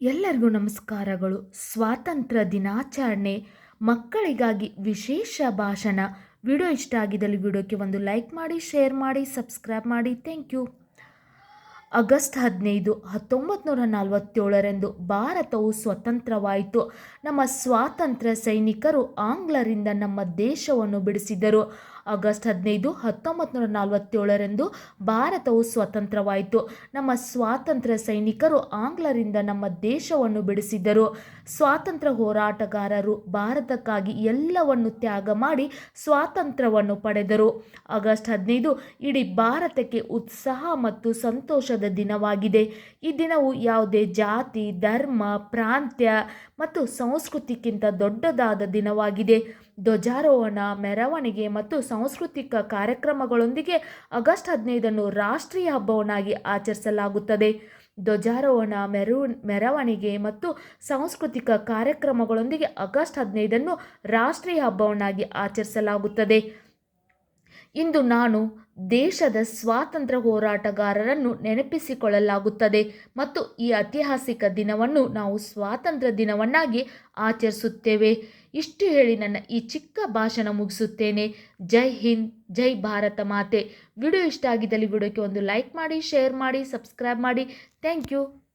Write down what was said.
ಎಲ್ಲರಿಗೂ ನಮಸ್ಕಾರಗಳು. ಸ್ವಾತಂತ್ರ್ಯ ದಿನಾಚರಣೆ, ಮಕ್ಕಳಿಗಾಗಿ ವಿಶೇಷ ಭಾಷಣ. ವಿಡಿಯೋ ಇಷ್ಟ ಆಗಿದ್ದಲ್ಲಿ ವಿಡಿಯೋಕ್ಕೆ ಒಂದು ಲೈಕ್ ಮಾಡಿ, ಶೇರ್ ಮಾಡಿ, ಸಬ್ಸ್ಕ್ರೈಬ್ ಮಾಡಿ. Thank you. ಆಗಸ್ಟ್ ಹದಿನೈದು ಹತ್ತೊಂಬತ್ತು ನೂರ ನಲವತ್ತೇಳರಂದು ಭಾರತವು ಸ್ವತಂತ್ರವಾಯಿತು. ನಮ್ಮ ಸ್ವಾತಂತ್ರ್ಯ ಸೈನಿಕರು ಆಂಗ್ಲರಿಂದ ನಮ್ಮ ದೇಶವನ್ನು ಬಿಡಿಸಿದರು. ಆಗಸ್ಟ್ ಹದಿನೈದು ಹತ್ತೊಂಬತ್ತು ನೂರ ನಲವತ್ತೇಳರಂದು ಭಾರತವು ಸ್ವತಂತ್ರವಾಯಿತು. ನಮ್ಮ ಸ್ವಾತಂತ್ರ್ಯ ಸೈನಿಕರು ಆಂಗ್ಲರಿಂದ ನಮ್ಮ ದೇಶವನ್ನು ಬಿಡಿಸಿದರು. ಸ್ವಾತಂತ್ರ್ಯ ಹೋರಾಟಗಾರರು ಭಾರತಕ್ಕಾಗಿ ಎಲ್ಲವನ್ನು ತ್ಯಾಗ ಮಾಡಿ ಸ್ವಾತಂತ್ರ್ಯವನ್ನು ಪಡೆದರು. ಆಗಸ್ಟ್ ಹದಿನೈದು ಇಡೀ ಭಾರತಕ್ಕೆ ಉತ್ಸಾಹ ಮತ್ತು ಸಂತೋಷದ ದಿನವಾಗಿದೆ. ಈ ದಿನವು ಯಾವುದೇ ಜಾತಿ, ಧರ್ಮ, ಪ್ರಾಂತ್ಯ ಮತ್ತು ಸಂಸ್ಕೃತಿಗಿಂತ ದೊಡ್ಡದಾದ ದಿನವಾಗಿದೆ. ಧ್ವಜಾರೋಹಣ, ಮೆರವಣಿಗೆ ಮತ್ತು ಸಾಂಸ್ಕೃತಿಕ ಕಾರ್ಯಕ್ರಮಗಳೊಂದಿಗೆ ಆಗಸ್ಟ್ ಹದಿನೈದನ್ನು ರಾಷ್ಟ್ರೀಯ ಹಬ್ಬವನ್ನಾಗಿ ಆಚರಿಸಲಾಗುತ್ತದೆ. ಧ್ವಜಾರೋಹಣ, ಮೆರು, ಮೆರವಣಿಗೆ ಮತ್ತು ಸಾಂಸ್ಕೃತಿಕ ಕಾರ್ಯಕ್ರಮಗಳೊಂದಿಗೆ ಆಗಸ್ಟ್ ಹದಿನೈದನ್ನು ರಾಷ್ಟ್ರೀಯ ಹಬ್ಬವನ್ನಾಗಿ ಆಚರಿಸಲಾಗುತ್ತದೆ. ಇಂದು ನಾನು ದೇಶದ ಸ್ವಾತಂತ್ರ್ಯ ಹೋರಾಟಗಾರರನ್ನು ನೆನಪಿಸಿಕೊಳ್ಳಲಾಗುತ್ತದೆ ಮತ್ತು ಈ ಐತಿಹಾಸಿಕ ದಿನವನ್ನು ನಾವು ಸ್ವಾತಂತ್ರ್ಯ ದಿನವನ್ನಾಗಿ ಆಚರಿಸುತ್ತೇವೆ. ಇಷ್ಟು ಹೇಳಿ ನನ್ನ ಈ ಚಿಕ್ಕ ಭಾಷಣ ಮುಗಿಸುತ್ತೇನೆ. ಜೈ ಹಿಂದ್, ಜೈ ಭಾರತ ಮಾತೆ. ವಿಡಿಯೋ ಇಷ್ಟ ಆಗಿದ್ದಲ್ಲಿ ವಿಡಿಯೋಕ್ಕೆ ಒಂದು ಲೈಕ್ ಮಾಡಿ, ಶೇರ್ ಮಾಡಿ, ಸಬ್ಸ್ಕ್ರೈಬ್ ಮಾಡಿ. Thank you.